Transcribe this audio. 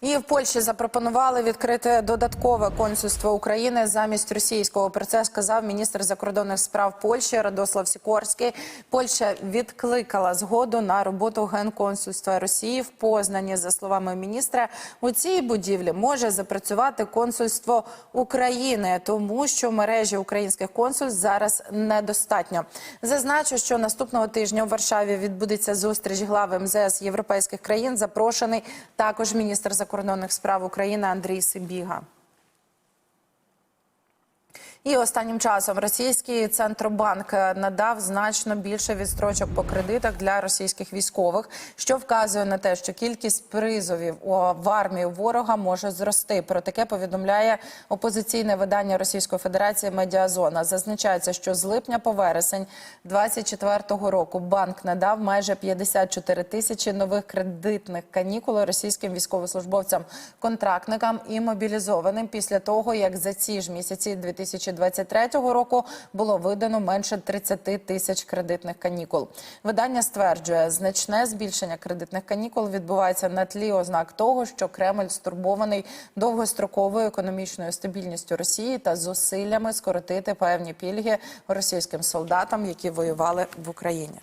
І в Польщі запропонували відкрити додаткове консульство України замість російського. Про це сказав міністр закордонних справ Польщі Радослав Сікорський. Польща відкликала згоду на роботу генконсульства Росії в Познані. За словами міністра, у цій будівлі може запрацювати консульство України, тому що мережі українських консульств зараз недостатньо. Зазначу, що наступного тижня у Варшаві відбудеться зустріч глав МЗС європейських країн. Запрошений також міністр закордонних справ України Андрій Сибіга. І останнім часом російський центробанк надав значно більше відстрочок по кредитах для російських військових, що вказує на те, що кількість призовів в армію ворога може зрости. Про таке повідомляє опозиційне видання Російської Федерації Медіазона. Зазначається, що з липня по вересень 2024 року банк надав майже 54 тисячі нових кредитних канікул російським військовослужбовцям, контрактникам і мобілізованим після того, як за ці ж місяці 2023 року було видано менше 30 тисяч кредитних канікул. Видання стверджує, значне збільшення кредитних канікул відбувається на тлі ознак того, що Кремль стурбований довгостроковою економічною стабільністю Росії та зусиллями скоротити певні пільги російським солдатам, які воювали в Україні.